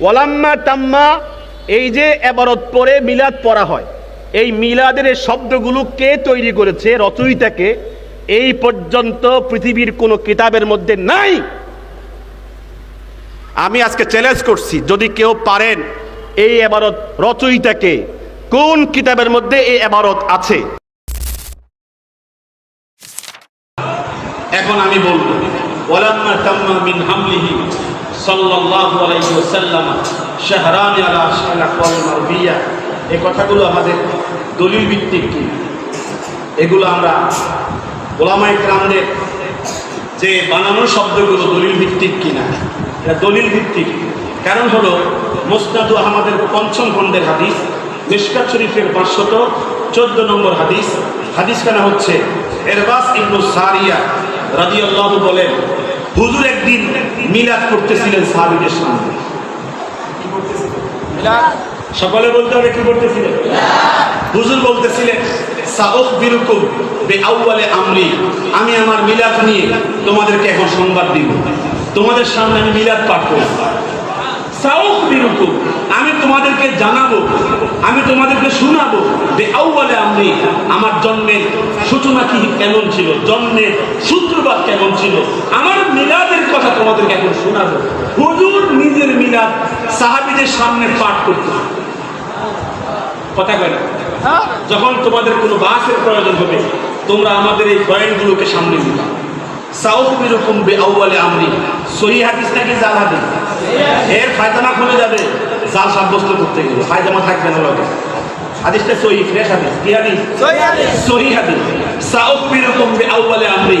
ওয়ালাম্মা তাম্মা, এই যে এবারত পরে মিলাদ পড়া হয়, এই মিলাদের শব্দগুলো কে তৈরি করেছে, রচয়িতাকে, এই পর্যন্ত পৃথিবীর কোনো কিতাবের মধ্যে নাই। আমি আজকে চ্যালেঞ্জ করছি, যদি কেউ পারেন এই এবারত রচয়িতাকে, কোন কিতাবের মধ্যে এই এবারত আছে? এখন আমি বলব, ওয়ালাম্মা তাম্মা মিন হামলিহি। সাল্লাল্লাহু আলাইহি ওয়াসাল্লাম শাহরান আলা মারবিয়া। এই কথাগুলো আমাদের দলিল ভিত্তিক কি? এগুলো আমরা ওলামায়ে কেরামদের যে বানানো শব্দগুলো দলিল ভিত্তিক কিনা এটা দলিল ভিত্তিক। কারণ হলো মোস্তাদু আহমদের পঞ্চম খণ্ডের হাদিস, মিশকাত শরীফের পাঁচশত চোদ্দ নম্বর হাদিস। হাদিস কেনা হচ্ছে এরবাস ইবনু সারিয়া রাদিয়াল্লাহু বলেন, হুজুর একদিন মিলাদ করতেছিলেন সাহাবীদের সামনে। সকলে বলতে হবে কি করতেছিলেন? হুজুর বলতেছিলেন বিরুকুম বে আমরি আমি আমার মিলাদ নিয়ে তোমাদেরকে এখন সংবাদ দিব। তোমাদের সামনে আমি মিলাদ পাঠ করব। সাউখ বিরুকুম আমি তোমাদেরকে জানাব আমি তোমাদেরকে শোনাবো যে আউয়ালে আমরি আমার জন্মের সূচনা কি কেমন ছিল? জন্মের সূত্রপাত কেমন ছিল? আমার মিলাদের কথা তোমাদেরকে এখন শোনাবো। হুজুর নিজের মিলাদ সাহাবীদের সামনে পাঠ করতে কথা কয় যখন তোমাদের কোনো বাসের প্রয়োজন হবে তোমরা আমাদের এই পয়েন্টগুলোকে সামনে নিবা। সাউথ বিরকম বে আউয়ালে আমরি সহি হাদিস নাকি জাল হাদিস? এর ফায়দামা খুলে যাবে জাল সাব্যস্ত করতে গেলে। ফায়দামা থাকবে না লগে। হাদিসটা সহি ফ্রেশ হাদিস। কি হাদিস? সহি হাদিস। সাউথ বিরকম বে আউয়ালে আমরি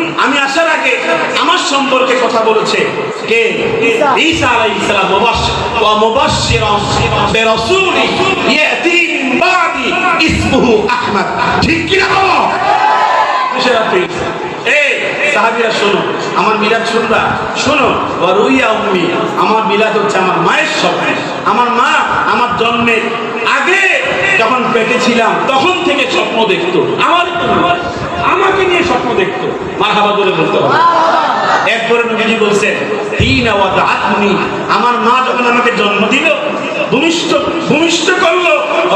আমি আসার আগে আমার সম্পর্কে কথা বলেছে কে? ঈসা। আলাইহিস সালাম মুবাশশির। ওয়া মুবাশশিরান বিরাসূলি ইয়াতি মিন বাদি ইসমুহু আহমদ। ঠিক কি না বলো বিশারাত ঈসা এই সাহাবীরা শোনো আমার মিলাদ শুনবা? শোনো ওয়া রুইয়া উম্মি আমার মিলাদ হচ্ছে আমার মায়ের স্বপ্ন। আমার মা আমার জন্মের আগে যখন পেটে ছিলাম তখন থেকে স্বপ্ন দেখতো। আমার আমাকে নিয়ে স্বপ্ন দেখতো। মার বলে বলতে। হবে এরপরে নবীজি বলছেন হিনা আমার মা যখন আমাকে জন্ম দিল ভূমিষ্ঠ ভূমিষ্ঠ করল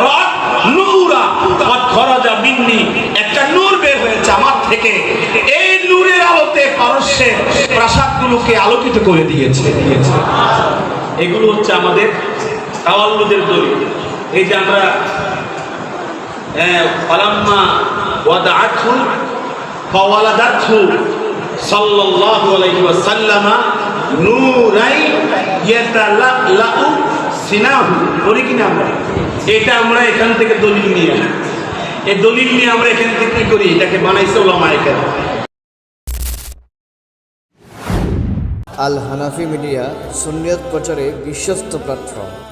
রাত নূরা ওয়া খরাজা মিন্নি একটা নূর বের হয়েছে আমার থেকে। এই নূরের আলোতে পারস্যের প্রাসাদগুলোকে আলোকিত করে দিয়েছে। এগুলো হচ্ছে আমাদের তাওয়াল্লুদের দলিল এই যে আমরা ওয়াদাআতহু ফাওয়ালাদাতহু সাল্লাল্লাহু আলাইহি ওয়াসাল্লামা নূরাই ইয়াতালাউ সিনাহু। এটা আমরা এখান থেকে দলিল নিয়ে। এই দলিল নিয়ে আমরা এখান থেকে কি করি? এটাকে বানাইছে কেরাম আল হানাফি মিডিয়া সুন্নিয়ত প্রচারে বিশ্বস্ত প্ল্যাটফর্ম